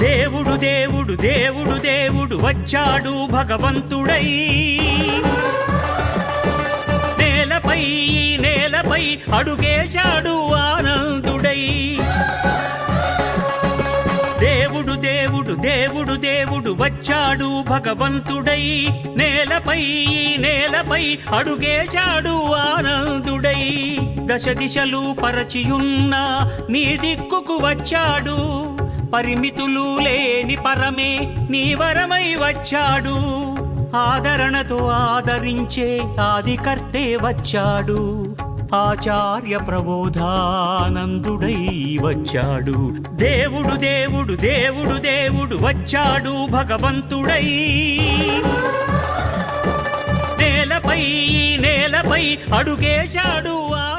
దేవుడు దేవుడు దేవుడు దేవుడు వచ్చాడు భగవంతుడై. నేలపై నేలపై అడుగేశాడు ఆనందుడై. దేవుడు దేవుడు దేవుడు దేవుడు వచ్చాడు భగవంతుడై. నేలపై నేలపై అడుగేశాడు ఆనందుడై. దశ దిశలు పరచియున్న నీ దిక్కుకు వచ్చాడు. పరిమితులు లేని పరమే నీ వరమై వచ్చాడు. ఆదరణతో ఆదరించే ఆదికర్తే వచ్చాడు. ఆచార్య ప్రబోధానందుడై వచ్చాడు. దేవుడు దేవుడు దేవుడు దేవుడు వచ్చాడు భగవంతుడై. నేలపై నేలపై అడుగేశాడు ఆ